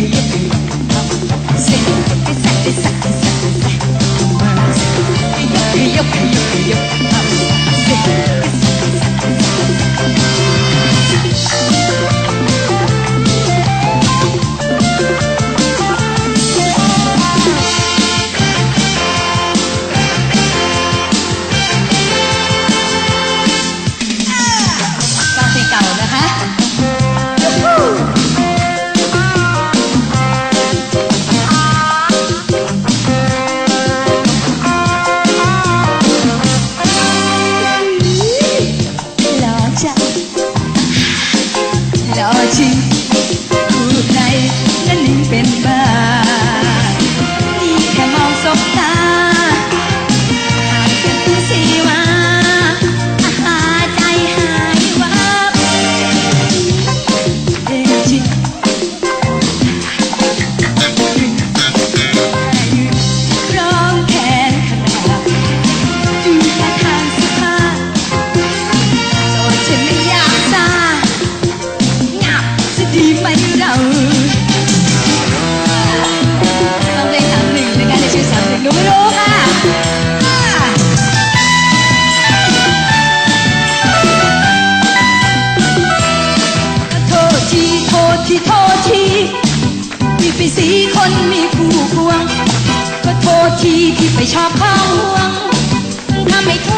you. ที่โทษทีที่ไปสีคนมีผู้ควง ก็โทษทีที่ไปชอบเขาห่วงทำให้เธ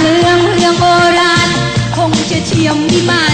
เมืองเรื่องโบราณ คงจะเทียมวิมา